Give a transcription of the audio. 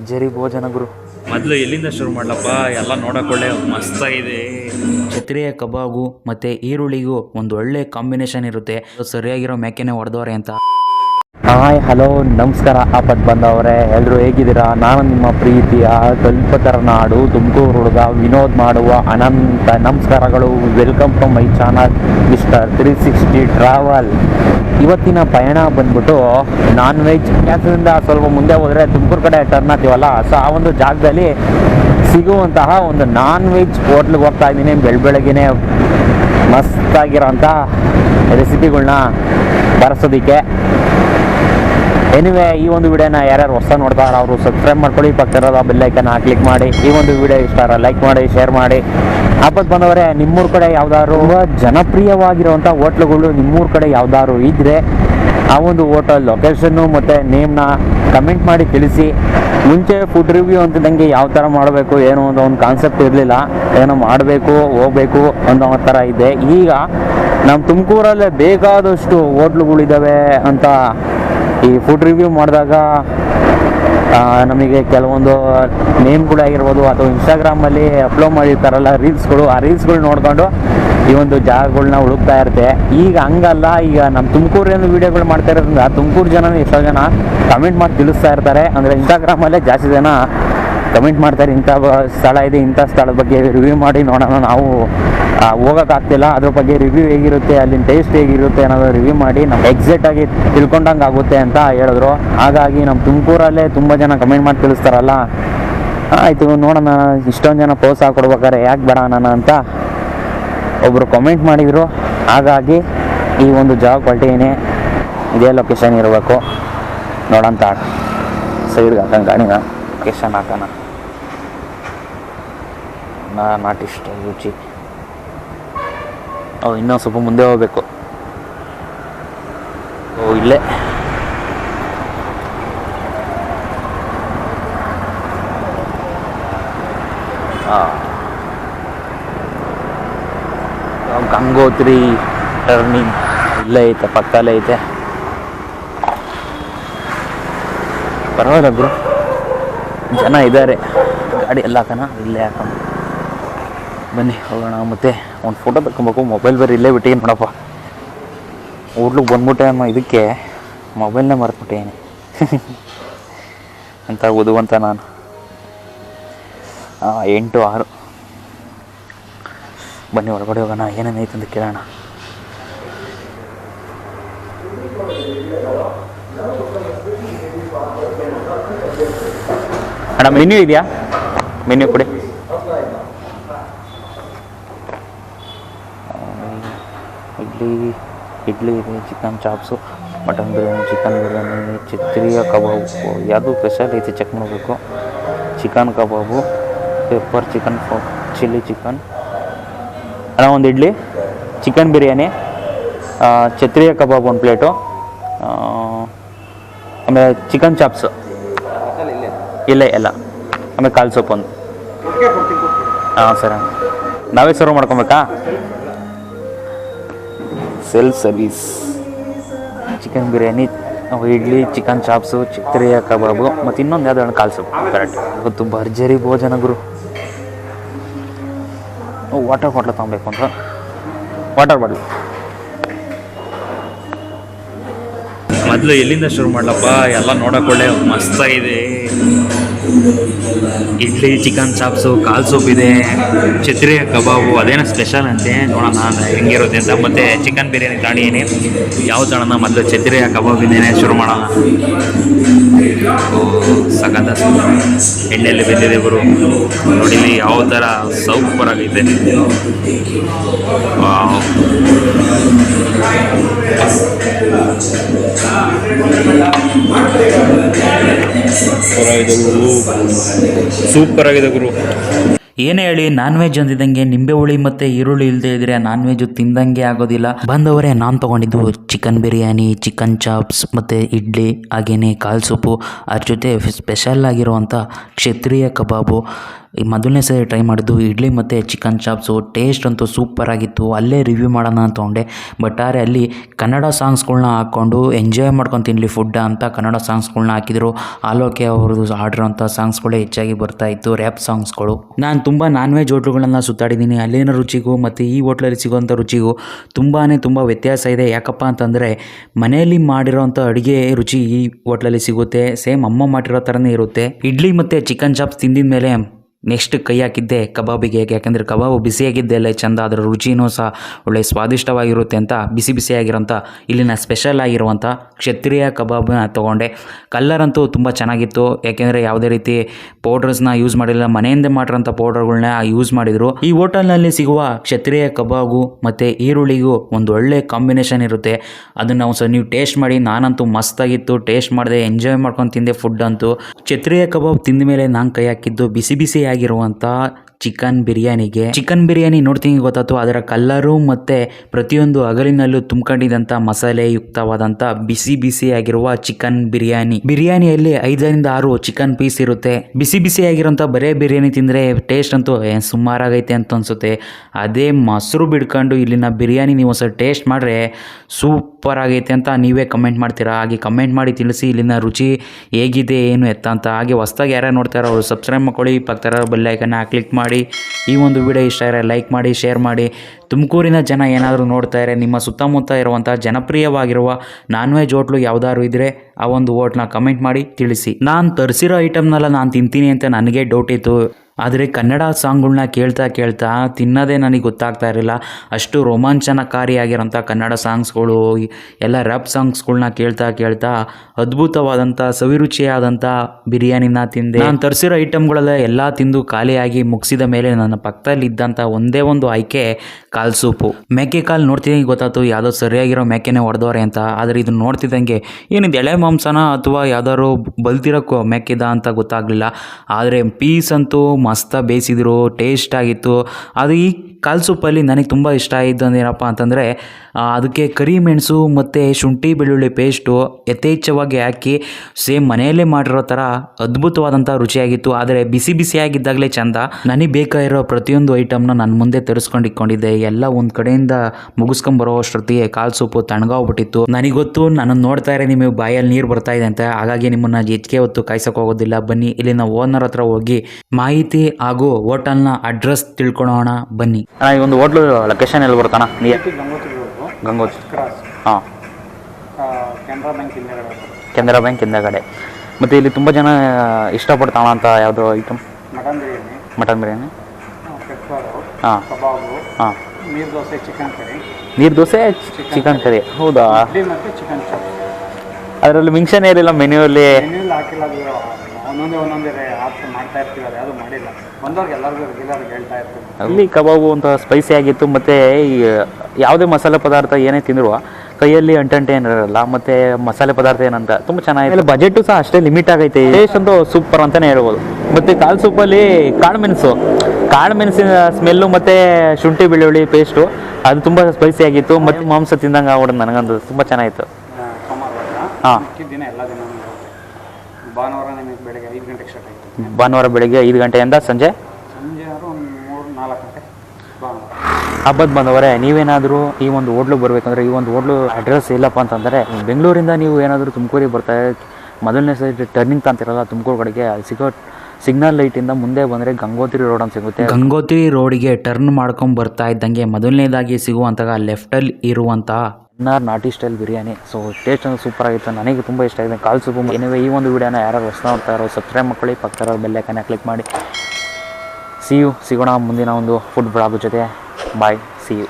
ಭರ್ಜರಿ ಭೋಜನ ಗುರು. ಮೊದಲು ಎಲ್ಲಿಂದ ಶುರು ಮಾಡ್ಲಪ್ಪ? ಎಲ್ಲ ನೋಡೋಕೊಳ್ಳೆ ಇದೆ ಛತ್ರಿಯ ಕಬಾಬು ಮತ್ತೆ ಈರುಳ್ಳಿಗೂ ಒಂದು ಒಳ್ಳೆ ಕಾಂಬಿನೇಷನ್ ಇರುತ್ತೆ. ಸರಿಯಾಗಿರೋ ಮೇಕೆನೆ ಹೊಡೆದವ್ರೆ ಅಂತ. ಹಾಯ್ ಹಲೋ ನಮಸ್ಕಾರ ಆಪತ್ ಬಂದವರೇ. ಎಲ್ಲರೂ ಹೇಗಿದ್ದೀರಾ? ನಾನು ನಿಮ್ಮ ಪ್ರೀತಿಯ ಕಲ್ಪತರ ನಾಡು ತುಮಕೂರು ಹುಡುಗ ವಿನೋದ್ ಮಾಡುವ ಅನಂತ ನಮಸ್ಕಾರಗಳು. Welcome to my channel mister three sixty travel ಇವತ್ತಿನ ಪಯಣ ಬಂದ್ಬಿಟ್ಟು ನಾನ್ ವೆಜ್ ಕ್ಯಾಸಿನಿಂದ ಸ್ವಲ್ಪ ಮುಂದೆ ಹೋದ್ರೆ ತುಮಕೂರು ಕಡೆ ಟರ್ನ್ ಆಗ್ತೀವಲ್ಲ ಸೊ ಆ ಒಂದು ಜಾಗದಲ್ಲಿ ಸಿಗುವಂತಹ ಒಂದು ನಾನ್ ವೆಜ್ ಹೋಟ್ಲಿಗೆ ಹೋಗ್ತಾ ಇದ್ದೀನಿ. ಮಸ್ತ್ ಮಸ್ತಾಗಿರೋಂಥ ರೆಸಿಪಿಗಳನ್ನ ಬರೆಸೋದಕ್ಕೆ. ಎನಿವೆ ಈ ಒಂದು ವಿಡಿಯೋನ ಯಾರ್ಯಾರು ಹೊಸ ನೋಡ್ತಾರೆ ಅವರು ಸಬ್ಸ್ಕ್ರೈಬ್ ಮಾಡ್ಕೊಳ್ಳಿ. ಪಕ್ಕದ ಬೆಲ್ಲೈಕನ್ ಕ್ಲಿಕ್ ಮಾಡಿ. ಈ ಒಂದು ವಿಡಿಯೋ ಇಷ್ಟ ಲೈಕ್ ಮಾಡಿ ಶೇರ್ ಮಾಡಿ. ಆಪತ್ ಬಂದವರೇ, ನಿಮ್ಮೂರ ಕಡೆ ಯಾವ್ದಾದ್ರು ಜನಪ್ರಿಯವಾಗಿರುವಂಥ ಹೋಟ್ಲುಗಳು ನಿಮ್ಮೂರ ಕಡೆ ಯಾವ್ದಾದ್ರು ಇದ್ರೆ ಆ ಒಂದು ಹೋಟೆಲ್ ಲೊಕೇಶನ್ನು ಮತ್ತು ನೇಮ್ನ ಕಮೆಂಟ್ ಮಾಡಿ ತಿಳಿಸಿ. ಮುಂಚೆ ಫುಡ್ ರಿವ್ಯೂ ಅಂತಿದ್ದಂಗೆ ಯಾವ ಥರ ಮಾಡಬೇಕು, ಏನು ಅಂತ ಒಂದು ಕಾನ್ಸೆಪ್ಟ್ ಇರಲಿಲ್ಲ. ಏನೋ ಮಾಡಬೇಕು, ಹೋಗ್ಬೇಕು ಅನ್ನೋ ಥರ ಇದೆ. ಈಗ ನಮ್ಮ ತುಮಕೂರಲ್ಲೇ ಬೇಕಾದಷ್ಟು ಹೋಟ್ಲುಗಳಿದ್ದಾವೆ ಅಂತ ಈ ಫುಡ್ ರಿವ್ಯೂ ಮಾಡಿದಾಗ ನಮಗೆ ಕೆಲವೊಂದು ನೇಮ್ ಕೂಡ ಆಗಿರ್ಬೋದು ಅಥವಾ ಇನ್ಸ್ಟಾಗ್ರಾಮಲ್ಲಿ ಅಪ್ಲೋಡ್ ಮಾಡಿರ್ತಾರಲ್ಲ ರೀಲ್ಸ್ಗಳು ಆ ರೀಲ್ಸ್ಗಳು ನೋಡಿಕೊಂಡು ಈ ಒಂದು ಜಾಗಗಳನ್ನ ಹುಡುಕ್ತಾ ಇರುತ್ತೆ. ಈಗ ಹಂಗಲ್ಲ. ಈಗ ನಮ್ಮ ತುಮಕೂರಿನ ವೀಡಿಯೋಗಳು ಮಾಡ್ತಾ ಇರೋದ್ರಿಂದ ತುಮಕೂರು ಜನ ಎಷ್ಟೋ ಜನ ಕಮೆಂಟ್ ಮಾಡಿ ತಿಳಿಸ್ತಾ ಇರ್ತಾರೆ. ಅಂದರೆ ಇನ್ಸ್ಟಾಗ್ರಾಮಲ್ಲೇ ಜಾಸ್ತಿ ಜನ ಕಮೆಂಟ್ ಮಾಡ್ತಾರೆ, ಇಂಥ ಸ್ಥಳ ಇದೆ, ಇಂಥ ಸ್ಥಳದ ಬಗ್ಗೆ ರಿವ್ಯೂ ಮಾಡಿ ನೋಡೋಣ. ನಾವು ಹೋಗೋಕ್ಕಾಗ್ತಿಲ್ಲ ಅದ್ರ ಬಗ್ಗೆ ರಿವ್ಯೂ ಹೇಗಿರುತ್ತೆ, ಅಲ್ಲಿನ ಟೇಸ್ಟ್ ಹೇಗಿರುತ್ತೆ ಅನ್ನೋದು ರಿವ್ಯೂ ಮಾಡಿ ನಮ್ಮ ಎಕ್ಸಾಕ್ಟ್ ಆಗಿ ತಿಳ್ಕೊಂಡಂಗೆ ಆಗುತ್ತೆ ಅಂತ ಹೇಳಿದ್ರು. ಹಾಗಾಗಿ ನಮ್ಮ ತುಮಕೂರಲ್ಲೇ ತುಂಬ ಜನ ಕಮೆಂಟ್ ಮಾಡಿ ತಿಳಿಸ್ತಾರಲ್ಲ. ಆಯಿತು, ನೋಡೋಣ. ಇಷ್ಟೊಂದು ಜನ ಪ್ರೋತ್ಸಾಹ ಕೊಡ್ಬೇಕಾದ್ರೆ ಯಾಕೆ ಬೇಡ ನಾನು ಅಂತ ಒಬ್ಬರು ಕಮೆಂಟ್ ಮಾಡಿದರು. ಹಾಗಾಗಿ ಈ ಒಂದು ಜಾಬ್ ಕ್ವಾಲಿಟಿನೇ ಇದೇ ಲೊಕೇಶನ್ ಇರಬೇಕು. ನೋಡೋಂತ ಸೈಡ್ಗೆ ಹಾಕೋಣ ಗಾಡಿನ ಲೊಕೇಶನ್ ಹಾಕೋಣ ನಾ ನಾಟ್ ಇಷ್ಟ ರುಚಿ. ಓ, ಇನ್ನೂ ಸ್ವಲ್ಪ ಮುಂದೆ ಹೋಗಬೇಕು. ಓ, ಇಲ್ಲೇ. ಗಂಗೋತ್ರಿ ಟರ್ನಿಂಗ್ ಇಲ್ಲೇ ಐತೆ ಪಕ್ಕಲ್ಲೇ ಐತೆ. ಪರವಾಗಿಲ್ಲ ಜನ ಇದ್ದಾರೆ. ಗಾಡಿ ಎಲ್ಲ ಹಾಕೋಣ, ಇಲ್ಲೇ ಹಾಕೋಣ. ಬನ್ನಿ, ಹೋಗೋಣ. ಮತ್ತೆ ಒಂದು ಫೋಟೋ ತಗೊಬೇಕು ಮೊಬೈಲ್ ಬೇರೆ ಇಲ್ಲೇ ಬಿಟ್ಟು ನೋಡಪ್ಪ ಹೋಟ್ಲಿಗೆ ಬಂದ್ಬಿಟ್ಟೆ ಅನ್ನೋ ಇದಕ್ಕೆ. ಮೊಬೈಲ್ನೇ ಮರೆತ್ಬಿಟ್ಟೇನೆ ಅಂತ ಓದುವಂತ ನಾನು. ಎಂಟು, ಆರು. ಬನ್ನಿ ಒಳಗಡೆ ಹೋಗೋಣ. ಏನೇನೈತೆ ಅಂತ ಕೇಳೋಣ. ಅಣ್ಣ ಮೆನ್ಯೂ ಇದೆಯಾ? ಮೆನ್ಯೂ ಕೊಡಿ. ಇಡ್ಲಿ ಇಡ್ಲಿ ಇದೆ chicken chops mutton biryani chicken biryani ಚಿತ್ರಿಯ ಕಬಾಬು ಯಾವುದು ಸ್ಪೆಷಲ್ ಐತೆ ಚೆಕ್ ಮಾಡಬೇಕು. Chicken kebab pepper chicken chilli chicken ಅಣ್ಣ, ಒಂದು ಇಡ್ಲಿ ಚಿಕನ್ ಬಿರಿಯಾನಿ ಛತ್ರಿಯ ಕಬಾಬ್ ಒಂದು ಪ್ಲೇಟು ಆಮೇಲೆ ಚಿಕನ್ ಚಾಪ್ಸು ಇಲ್ಲೇ ಎಲ್ಲ ಆಮೇಲೆ ಕಾಲು ಸೊಪ್ಪು ಒಂದು. ಹಾಂ ಸರ್. ನಾವೇ serve ಮಾಡ್ಕೊಬೇಕಾ? Self service chicken biryani idli chicken chops ಚಿತ್ರಿಯ ಕಬಾಬು ಮತ್ತು ಇನ್ನೊಂದು ಯಾವ್ದು ಕಾಲು ಸೊಪ್ಪು ಕರೆಕ್ಟ್ ಇವತ್ತು ಭರ್ಜರಿ ಭೋಜನ ಗುರು. ವಾಟರ್ ಬಾಟ್ಲ್ ತೊಗೊಬೇಕು ಅಂತ. ವಾಟರ್ ಬಾಟ್ಲ್ ಮೊದಲು ಎಲ್ಲಿಂದ ಶುರು ಮಾಡಲಪ್ಪ? ಎಲ್ಲ ನೋಡೋಕೊಳ್ಳೆ ಮಸ್ತಾಗಿದೆ ಇಡ್ಲಿ, ಚಿಕನ್ ಚಾಪ್ಸು, ಕಾಲ್ ಸೂಪ್ ಇದೆ ಛತ್ರಿಯ ಕಬಾಬು, ಅದೇನೋ ಸ್ಪೆಷಲ್ ಅಂತೆ, ನೋಡೋಣ ಹೆಂಗಿರುತ್ತೆ ಅಂತ. ಮತ್ತೆ ಚಿಕನ್ ಬಿರಿಯಾನಿ ತಾಣಿಯೇನೆ ಯಾವ ತಾಣ ಮೊದಲು ಛತ್ರಿಯ ಕಬಾಬಿಂದೇನೆ ಶುರು ಮಾಡೋಣ. ಸಖತ್ ಎಣ್ಣೆಯಲ್ಲಿ ಬೆಂದಿದೆ ಗುರು ನೋಡಿ ಯಾವ ಥರ ಸೂಪರ್ ಆಗೈತೆ ಗುರು. ಸೂಪರ್ ಆಗಿದೆ ಗುರು. ಏನೇ ಹೇಳಿ ನಾನ್ ವೆಜ್ ಅಂದಿದಂಗೆ ನಿಂಬೆ ಹುಳಿ ಮತ್ತೆ ಈರುಳ್ಳಿ ಇಲ್ಲದೆ ಇದ್ರೆ ನಾನ್ ವೆಜ್ ತಿಂದಂಗೆ ಆಗೋದಿಲ್ಲ. ಬಂದವರೇ, ನಾನು ತಗೊಂಡಿದ್ದು ಚಿಕನ್ ಬಿರಿಯಾನಿ ಚಿಕನ್ ಚಾಪ್ಸ್ ಮತ್ತೆ ಇಡ್ಲಿ, ಹಾಗೇನೆ ಕಾಲ್ ಸೊಪ್ಪು ಅದ್ರ ಜೊತೆ ಸ್ಪೆಷಲ್ ಆಗಿರುವಂಥ ಕ್ಷತ್ರಿಯ ಕಬಾಬು. ಈ ಮೊದಲನೇ ಸರಿ ಟ್ರೈ ಮಾಡಿದ್ದು ಇಡ್ಲಿ ಮತ್ತು ಚಿಕನ್ ಚಾಪ್ಸು ಟೇಸ್ಟ್ ಅಂತೂ ಸೂಪರ್ ಆಗಿತ್ತು. ಅಲ್ಲೇ ರಿವ್ಯೂ ಮಾಡೋಣ ಅಂತ ತೊಗೊಂಡೆ ಬಟ್ ಆದರೆ ಅಲ್ಲಿ ಕನ್ನಡ ಸಾಂಗ್ಸ್ಗಳ್ನ ಹಾಕ್ಕೊಂಡು ಎಂಜಾಯ್ ಮಾಡ್ಕೊಂಡು ತಿನ್ನಲಿ ಫುಡ್ ಅಂತ ಕನ್ನಡ ಸಾಂಗ್ಸ್ಗಳ್ನ ಹಾಕಿದ್ರು. ಆಲೋಕೆ ಅವ್ರದ್ದು ಆಡಿರೋಂಥ ಸಾಂಗ್ಸ್ಗಳೇ ಹೆಚ್ಚಾಗಿ ಬರ್ತಾ ಇತ್ತು ರ್ಯಾಪ್ ಸಾಂಗ್ಸ್ಗಳು ನಾನು ತುಂಬ ನಾನ್ ವೆಜ್ ಹೋಟ್ಲುಗಳನ್ನ ಸುತ್ತಾಡಿದ್ದೀನಿ. ಅಲ್ಲಿನ ರುಚಿಗೂ ಮತ್ತು ಈ ಹೋಟ್ಲಲ್ಲಿ ಸಿಗೋಂಥ ರುಚಿಗೂ ತುಂಬಾ ತುಂಬ ವ್ಯತ್ಯಾಸ ಇದೆ. ಯಾಕಪ್ಪ ಅಂತಂದರೆ ಮನೆಯಲ್ಲಿ ಮಾಡಿರೋಂಥ ಅಡುಗೆ ರುಚಿ ಈ ಹೋಟ್ಲಲ್ಲಿ ಸಿಗುತ್ತೆ. ಸೇಮ್ ಅಮ್ಮ ಮಾಡಿರೋ ಥರನೇ ಇರುತ್ತೆ. ಇಡ್ಲಿ ಮತ್ತು ಚಿಕನ್ ಚಾಪ್ಸ್ ತಿಂದಿದ ಮೇಲೆ ನೆಕ್ಸ್ಟ್ ಕೈ ಹಾಕಿದ್ದೆ, ಕಬಾಬಿಗೆ ಯಾಕಂದರೆ ಕಬಾಬು ಬಿಸಿಯಾಗಿದ್ದೆಲ್ಲ ಚಂದ, ಅದರ ರುಚಿನೂ ಸಹ ಒಳ್ಳೆ ಸ್ವಾದಿಷ್ಟವಾಗಿರುತ್ತೆ ಅಂತ, ಬಿಸಿ ಬಿಸಿಯಾಗಿರೋಂಥ ಇಲ್ಲಿನ ಸ್ಪೆಷಲ್ ಆಗಿರುವಂಥ ಕ್ಷತ್ರಿಯ ಕಬಾಬನ್ನ ತೊಗೊಂಡೆ. ಕಲ್ಲರ್ ಅಂತೂ ತುಂಬ ಚೆನ್ನಾಗಿತ್ತು, ಯಾಕೆಂದರೆ ಯಾವುದೇ ರೀತಿ ಪೌಡ್ರಸ್ನ ಯೂಸ್ ಮಾಡಿಲ್ಲ, ಮನೆಯಿಂದ ಮಾಡಿರೋಂಥ ಪೌಡರ್ಗಳನ್ನ ಯೂಸ್ ಮಾಡಿದರು. ಈ ಹೋಟೆಲ್ನಲ್ಲಿ ಸಿಗುವ ಕ್ಷತ್ರಿಯ ಕಬಾಬು ಮತ್ತು ಈರುಳ್ಳಿಗೂ ಒಂದು ಒಳ್ಳೆ ಕಾಂಬಿನೇಷನ್ ಇರುತ್ತೆ. ಅದನ್ನು ಒಂದು ಸಹ ನೀವು ಟೇಸ್ಟ್ ಮಾಡಿ, ನಾನಂತೂ ಮಸ್ತಾಗಿತ್ತು ಟೇಸ್ಟ್ ಮಾಡಿದೆ ಎಂಜಾಯ್ ಮಾಡ್ಕೊಂಡು ತಿಂದೆ ಫುಡ್ ಅಂತೂ. ಕ್ಷತ್ರಿಯ ಕಬಾಬ್ ತಿಂದ ಮೇಲೆ ನಾನು ಕೈ ಹಾಕಿದ್ದು ಬಿಸಿ ಬಿಸಿ ಬಿಸಿಯಾಗಿರುವಂಥ ಚಿಕನ್ ಬಿರಿಯಾನಿಗೆ. ಚಿಕನ್ ಬಿರಿಯಾನಿ ನೋಡ್ತೀನಿ ಗೊತ್ತಾಯ್ತು, ಅದರ ಕಲ್ಲರು ಮತ್ತು ಪ್ರತಿಯೊಂದು ಅಗಲಿನಲ್ಲೂ ತುಂಬ್ಕೊಂಡಿದ್ದಂಥ ಮಸಾಲೆ ಯುಕ್ತವಾದಂಥ ಬಿಸಿ ಬಿಸಿಯಾಗಿರುವ ಚಿಕನ್ ಬಿರಿಯಾನಿ. ಬಿರಿಯಾನಿಯಲ್ಲಿ ಐದರಿಂದ ಆರು ಚಿಕನ್ ಪೀಸ್ ಇರುತ್ತೆ. ಬಿಸಿ ಬಿಸಿಯಾಗಿರೋಂಥ ಬರೇ ಬಿರಿಯಾನಿ ತಿಂದರೆ ಟೇಸ್ಟ್ ಅಂತೂ ಸುಮಾರಾಗೈತೆ ಅಂತ ಅನ್ಸುತ್ತೆ. ಅದೇ ಮೊಸರು ಬಿಡ್ಕೊಂಡು ಇಲ್ಲಿನ ಬಿರಿಯಾನಿ ನೀವು ಸರ್ ಟೇಸ್ಟ್ ಮಾಡಿದ್ರೆ ಸೂಪರ್ ಆಗೈತೆ ಅಂತ ನೀವೇ ಕಮೆಂಟ್ ಮಾಡ್ತೀರಾ? ಹಾಗೆ ಕಮೆಂಟ್ ಮಾಡಿ ತಿಳಿಸಿ ಇಲ್ಲಿನ ರುಚಿ ಹೇಗಿದೆ, ಏನು ಎತ್ತ ಅಂತ. ಹಾಗೆ ಹೊಸ್ದಾಗಿ ಯಾರ್ಯಾರು ನೋಡ್ತಾರೋ ಅವರು ಸಬ್ಸ್ಕ್ರೈಬ್ ಮಾಡ್ಕೊಳ್ಳಿ ಪಕ್ಕದ ಬೆಲ್ಲೈಕನ್ನ ಕ್ಲಿಕ್ ಮಾಡಿ. ಈ ಒಂದು ವಿಡಿಯೋ ಇಷ್ಟ ಇರೋ ಲೈಕ್ ಮಾಡಿ ಶೇರ್ ಮಾಡಿ. ತುಮಕೂರಿನ ಜನ ಏನಾದರೂ ನೋಡ್ತಾ ಇದ್ದರೆ ನಿಮ್ಮ ಸುತ್ತಮುತ್ತ ಇರುವಂಥ ಜನಪ್ರಿಯವಾಗಿರುವ ನಾನ್ ವೆಜ್ ಹೋಟ್ಲು ಯಾವ್ದಾದ್ರು ಇದ್ದರೆ ಆ ಒಂದು ಹೋಟ್ಲನ್ನ ಕಮೆಂಟ್ ಮಾಡಿ ತಿಳಿಸಿ. ನಾನು ತರಿಸಿರೋ ಐಟಮ್ನೆಲ್ಲ ನಾನು ತಿಂತೀನಿ ಅಂತ ನನಗೆ ಡೌಟ್ ಇತ್ತು. ಆದರೆ ಕನ್ನಡ ಸಾಂಗ್ಗಳನ್ನ ಕೇಳ್ತಾ ಕೇಳ್ತಾ ತಿನ್ನೋದೇ ನನಗೆ ಗೊತ್ತಾಗ್ತಾ ಇರಲಿಲ್ಲ. ಅಷ್ಟು ರೋಮಾಂಚನಕಾರಿಯಾಗಿರೋಂಥ ಕನ್ನಡ ಸಾಂಗ್ಸ್ಗಳು, ಎಲ್ಲ ರ್ಯಾಪ್ ಸಾಂಗ್ಸ್ಗಳನ್ನ ಕೇಳ್ತಾ ಕೇಳ್ತಾ ಅದ್ಭುತವಾದಂಥ ಸವಿರುಚಿಯಾದಂಥ ಬಿರಿಯಾನಿನ ತಿಂದೆ. ನಾನು ತರಿಸಿರೋ ಐಟಮ್ಗಳೆಲ್ಲ ಎಲ್ಲ ತಿಂದು ಖಾಲಿಯಾಗಿ ಮುಗಿಸಿದ ಮೇಲೆ ನನ್ನ ಪಕ್ಕದಲ್ಲಿ ಇದ್ದಂಥ ಒಂದೇ ಒಂದು ಆಯ್ಕೆ, ಕಾಲು ಸೂಪು. ಮೇಕೆ ಕಾಲು ನೋಡ್ತಿದ್ದಂಗೆ ಗೊತ್ತಾಯ್ತು, ಯಾವುದೋ ಸರಿಯಾಗಿರೋ ಮೇಕೆನೇ ಹೊಡೆದವ್ರೆ ಅಂತ. ಆದರೆ ಇದನ್ನು ನೋಡ್ತಿದ್ದಂಗೆ ಏನಿದು ಎಳೆ ಮಾಂಸನ ಅಥವಾ ಯಾವ್ದಾದ್ರು ಬಲ್ತಿರೋ ಕೊ- ಮೇಕೆದ ಅಂತ ಗೊತ್ತಾಗಲಿಲ್ಲ. ಆದರೆ ಪೀಸ್ ಅಂತೂ ಮಸ್ತ ಬೇಯಿಸಿದ್ರು ಟೇಸ್ಟ್ ಆಗಿತ್ತು. ಅದು ಈ ಕಾಲು ನನಗೆ ತುಂಬ ಇಷ್ಟ ಆಗಿದ್ದು ಏನಪ್ಪ ಅಂತಂದರೆ ಅದಕ್ಕೆ ಕರಿಮೆಣಸು ಮತ್ತು ಶುಂಠಿ ಬೆಳ್ಳುಳ್ಳಿ ಪೇಸ್ಟು ಯಥೇಚ್ಛವಾಗಿ ಹಾಕಿ ಸೇಮ್ ಮನೆಯಲ್ಲೇ ಮಾಡಿರೋ ಥರ ಅದ್ಭುತವಾದಂಥ ರುಚಿಯಾಗಿತ್ತು. ಆದರೆ ಬಿಸಿ ಬಿಸಿಯಾಗಿದ್ದಾಗಲೇ ಚಂದ. ನನಗೆ ಬೇಕಾಗಿರೋ ಪ್ರತಿಯೊಂದು ಐಟಮ್ನ ನನ್ನ ಮುಂದೆ ತರಿಸ್ಕೊಂಡು ಇಟ್ಕೊಂಡಿದ್ದೆ. ಎಲ್ಲ ಒಂದು ಕಡೆಯಿಂದ ಮುಗಿಸ್ಕೊಂಬರೋ ಅಷ್ಟೊತ್ತಿಗೆ ಕಾಲು ಸೂಪು ತಣ್ಣಗಾಗ್ಬಿಟ್ಟಿತ್ತು. ನನಗೆ ಗೊತ್ತು ನನ್ನನ್ನು ನೋಡ್ತಾ ಇರೋ ನಿಮಗೆ ಬಾಯಲ್ಲಿ ನೀರು ಬರ್ತಾ ಇದೆ ಅಂತ. ಹಾಗಾಗಿ ನಿಮ್ಮನ್ನು ಹೆಚ್ಚಿಗೆ ಹೊತ್ತು ಕಾಯ್ಸೋಕೆ ಹೋಗೋದಿಲ್ಲ. ಬನ್ನಿ, ಇಲ್ಲಿನ ಓನರ್ ಹತ್ರ ಹೋಗಿ ಮಾಹಿತಿ ಹಾಗೂ ಹೋಟೆಲ್ನ ಅಡ್ರೆಸ್ ತಿಳ್ಕೊಳೋಣ ಬನ್ನಿ. ಅಣ್ಣ ಈ ಒಂದು ಹೋಟ್ಲು ಲೊಕೇಶನ್ ಎಲ್ಲಿ ಬರುತ್ತಣ್ಣ? ನೀ ಗಂಗೋತ್ರಿ ಹಾಂ. ಕೆನರಾ ಬ್ಯಾಂಕ್ ಹಿಂದೆಗಡೆ. ಕೆನರಾ ಬ್ಯಾಂಕ್ ಹಿಂದಗಡೆ. ಮತ್ತು ಇಲ್ಲಿ ತುಂಬ ಜನ ಇಷ್ಟಪಡ್ತಾವ ಅಂತ ಯಾವುದು item mutton biryani. Mutton biryani? ಹಾಂ ಕಬಾಬು ಹಾಂ. ನೀರು ದೋಸೆ ಚಿಕನ್ ಕರಿ ನೀರು ದೋಸೆ ಚಿಕನ್ ಕರಿ ಹೌದಾ? ಚಿಕನ್ ಚಾಪ್ ಅದರಲ್ಲಿ ಮೆನ್ಷನ್ ಇರಲಿಲ್ಲ ಮೆನ್ಯೂಲ್ಲಿ ಮೆನ್ಯೂಲ್ ಹಾಕಿಲ್ಲ ಅದು ಒಂದೊಂದೇ ಒಂದೊಂದೇ ಹಾಕಿ ಮಾಡ್ತಾ ಇರ್ತೀವಿ ಅದು ಯಾವುದು ಮಾಡಿಲ್ಲ. ಬಂದವ್ರಿಗೆ ಎಲ್ಲರಿಗೂ ರೆಗ್ಯುಲರ್ಗೆ ಹೇಳ್ತಾ ಇರ್ತೀವಿ. ಅಲ್ಲಿ ಕಬಾಬು ಅಂತ ಸ್ಪೈಸಿ ಆಗಿತ್ತು ಮತ್ತು ಈ ಯಾವುದೇ ಮಸಾಲೆ ಪದಾರ್ಥ ಏನೇ ತಿಂದ್ರು ಕೈಯಲ್ಲಿ ಅಂಟಂಟೆ ಏನಿರಲ್ಲ ಮತ್ತೆ ಮಸಾಲೆ ಪದಾರ್ಥ ಏನಂತ ತುಂಬ ಚೆನ್ನಾಗಿದೆ ಬಜೆಟ್ ಸಹ ಅಷ್ಟೇ ಲಿಮಿಟ್ ಆಗೈತೆ. ಟೇಸ್ಟ್ ಅಂತೂ ಸೂಪರ್ ಅಂತಾನೆ ಹೇಳ್ಬೋದು. ಮತ್ತೆ ಕಾಲ್ ಸೂಪಲ್ಲಿ ಕಾಳು ಮೆಣಸು. ಕಾಳು ಮೆಣಸಿನ ಸ್ಮೆಲ್ಲು ಮತ್ತೆ ಶುಂಠಿ ಬೆಳ್ಳುಳ್ಳಿ ಪೇಸ್ಟು ಅದು ತುಂಬ ಸ್ಪೈಸಿ ಆಗಿತ್ತು ಮತ್ತು ಮಾಂಸ ತಿಂದಂಗೆ ಆಗ್ಬಿಡೋದು ನನಗಂತೂ ತುಂಬ ಚೆನ್ನಾಗಿತ್ತು. ಹಾ. ಮಿಕ್ಕಿದ ದಿನ ಎಲ್ಲ ದಿನ ಭಾನುವಾರ ನಿಮಗೆ ಬೆಳಗ್ಗೆ ಐದು ಗಂಟೆಗೆ ಸ್ಟಾರ್ಟ್ ಆಯ್ತು ಭಾನುವಾರ ಬೆಳಿಗ್ಗೆ ಐದು ಗಂಟೆಯಿಂದ ಸಂಜೆ? ಸಂಜೆ ಆದರೂ ಒಂದು ಮೂರು ನಾಲ್ಕು ಗಂಟೆ ಭಾನುವಾರ. ಹಬ್ಬದ ಬಂದವರೇ ನೀವೇನಾದರೂ ಈ ಒಂದು ಹೋಟ್ಲು ಬರಬೇಕಂದ್ರೆ ಈ ಒಂದು ಹೋಟ್ಲು ಅಡ್ರೆಸ್ ಇಲ್ಲಪ್ಪ ಅಂತಂದರೆ ಬೆಂಗಳೂರಿಂದ ನೀವು ಏನಾದರೂ ತುಮಕೂರಿಗೆ ಬರ್ತಾ ಮೊದಲನೇ ಸೈಡ್ ಟರ್ನಿಂಗ್ ತಂತಿರಲ್ಲ ತುಮಕೂರು ಕಡೆಗೆ ಅಲ್ಲಿ ಸಿಗೋ ಸಿಗ್ನಲ್ ಲೈಟಿಂದ ಮುಂದೆ ಬಂದರೆ ಗಂಗೋತ್ರಿ ರೋಡ್ ಅಂತ ಸಿಗುತ್ತೆ. ಗಂಗೋತ್ರಿ ರೋಡಿಗೆ ಟರ್ನ್ ಮಾಡ್ಕೊಂಡು ಬರ್ತಾ ಇದ್ದಂಗೆ ಮೊದಲನೇದಾಗಿ ಸಿಗುವಂತಹ ಲೆಫ್ಟಲ್ಲಿ ಇರುವಂತಹ ಇನ್ನಾರ್ ನಾಟಿ ಸ್ಟೈಲ್ ಬಿರಿಯಾನಿ. ಸೊ ಟೇಸ್ಟ್ ಅಂದ್ರೆ ಸೂಪರ್ ಆಗಿತ್ತು. ನನಗೆ ತುಂಬ ಇಷ್ಟ ಆಗಿದೆ. ಕಾಲ್ ಸೂಪು ಏನಿವೆ ಈ ಒಂದು ವಿಡಿಯೋನ ಯಾರು ಹೊಸ ನೋಡ್ತಾ ಇರೋ ಸಬ್ಸ್ಕ್ರೈಬ್ ಮಾಡ್ಕೊಳ್ಳಿ. ಪಕ್ಕದ ಬೆಲ್ಲೈಕನ್ನ ಕ್ಲಿಕ್ ಮಾಡಿ. ಸಿ ಯು ಸಿಗೋಣ ಮುಂದಿನ ಒಂದು ಫುಡ್ ಬ್ಲಾಗ್ ಜೊತೆ. Bye see you